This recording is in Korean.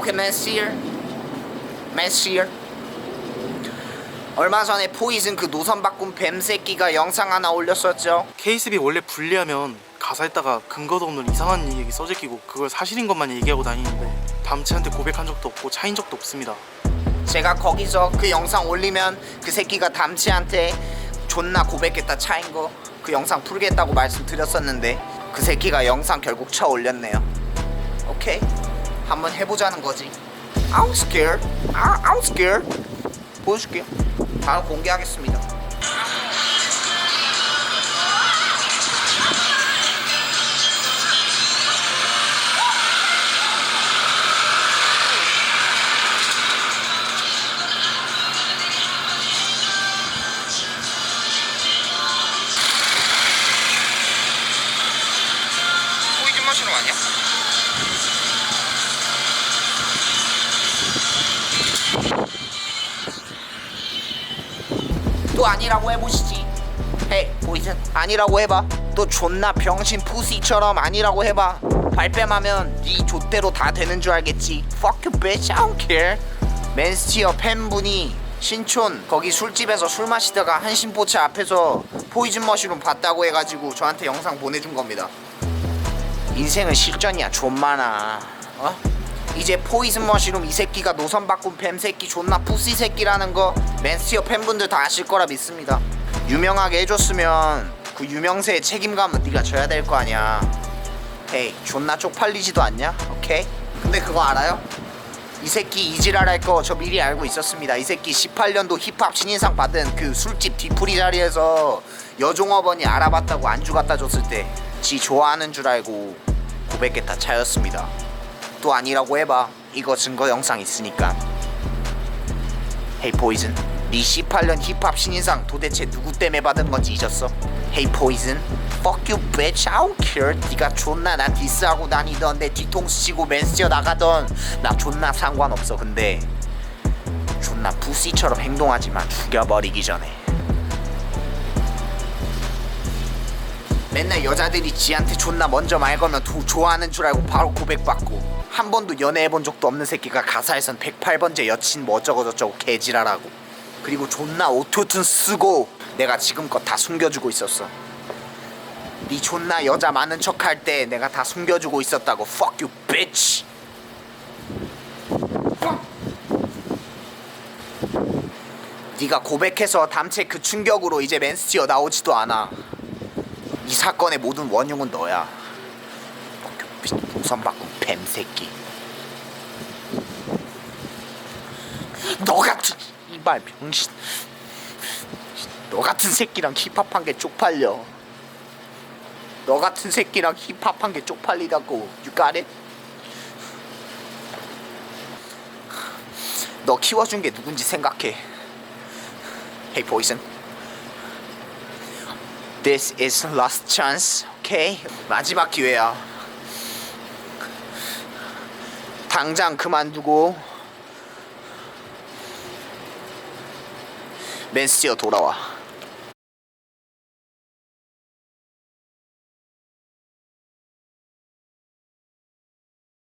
오케이 맨시어 맨시어 얼마 전에 포이즌 그 노선 바꾼 뱀 새끼가 영상 하나 올렸었죠. 케이스비 원래 분리하면 가사에다가 근거도 없는 이상한 얘기 써제끼고 그걸 사실인 것만 얘기하고 다니는데 담치한테 고백한 적도 없고 차인 적도 없습니다. 제가 거기서 그 영상 올리면 그 새끼가 담치한테 존나 고백했다 차인 거. 그 영상 풀겠다고 말씀드렸었는데 그 새끼가 영상 결국 쳐 올렸네요. 오케이 한번 해보자는 거지. I'm scared. I'm scared. 보여줄게요. 바로 공개하겠습니다. 아니야? 또 아니라고 해보시지. 헤이 포이즌 아니라고 해봐. 또 존나 병신 푸시처럼 아니라고 해봐. 발뺌하면 네 좆대로 다 되는 줄 알겠지. Fuck you bitch. I don't care. 맨스티어 팬분이 신촌 거기 술집에서 술 마시다가 한신포차 앞에서 포이즌 머시룸 봤다고 해가지고 저한테 영상 보내준 겁니다. 인생은 실전이야 존만아. 어? 이제 포이즌 머시룸 이 새끼가 노선 바꾼 뱀 새끼 존나 푸시 새끼라는 거 맨스티어 팬분들 다 아실 거라 믿습니다 유명하게 해줬으면 그 유명세의 책임감은 네가 져야 될 거 아니야 헤이 존나 쪽팔리지도 않냐 오케이 근데 그거 알아요? 이 새끼 이지랄 할 거 저 미리 알고 있었습니다. 이 새끼 18년도 힙합 신인상 받은 그 술집 뒤풀이 자리에서 여종업원이 알아봤다고 안주 갖다 줬을 때 지 좋아하는 줄 알고 고백했다 차였습니다. 또 아니라고 해봐. 이거 증거 영상 있으니까. 헤이 포이즌. 네 18년 힙합 신인상 도대체 누구 때문에 받은 건지 잊었어? 헤이 포이즌. Fuck you bitch. I don't care. 네가 존나 나 디스하고 다니던 내 뒤통수 치고 맨스티어 나가던 나 존나 상관없어. 근데 존나 부시처럼 행동하지만 죽여버리기 전에 맨날 여자들이 지한테 존나 먼저 말 걸면 도, 좋아하는 줄 알고 바로 고백받고. 한 번도 연애해본 적도 없는 새끼가 가사에선 108번째 여친 뭐 어쩌고 저쩌고 개지랄하고. 그리고 존나 오토튠 쓰고 내가 지금껏 다 숨겨주고 있었어. 네 존나 여자 많은 척 할 때 내가 다 숨겨주고 있었다고. Fuck you bitch. 네가 고백해서 담채 그 충격으로 이제 맨스티어 나오지도 않아 이 사건의 모든 원흉은 너야. 우선 바꾼 뱀 새끼. 너 같은 이발 병신. 너 같은 새끼랑 힙합한 게 쪽팔려. 너 같은 새끼랑 힙합한 게 쪽팔리다고. It? 너 키워준 게 누군지 생각해. Hey poison This is last chance Okay? 마지막 기회야 당장 그만두고 맨스티어 돌아와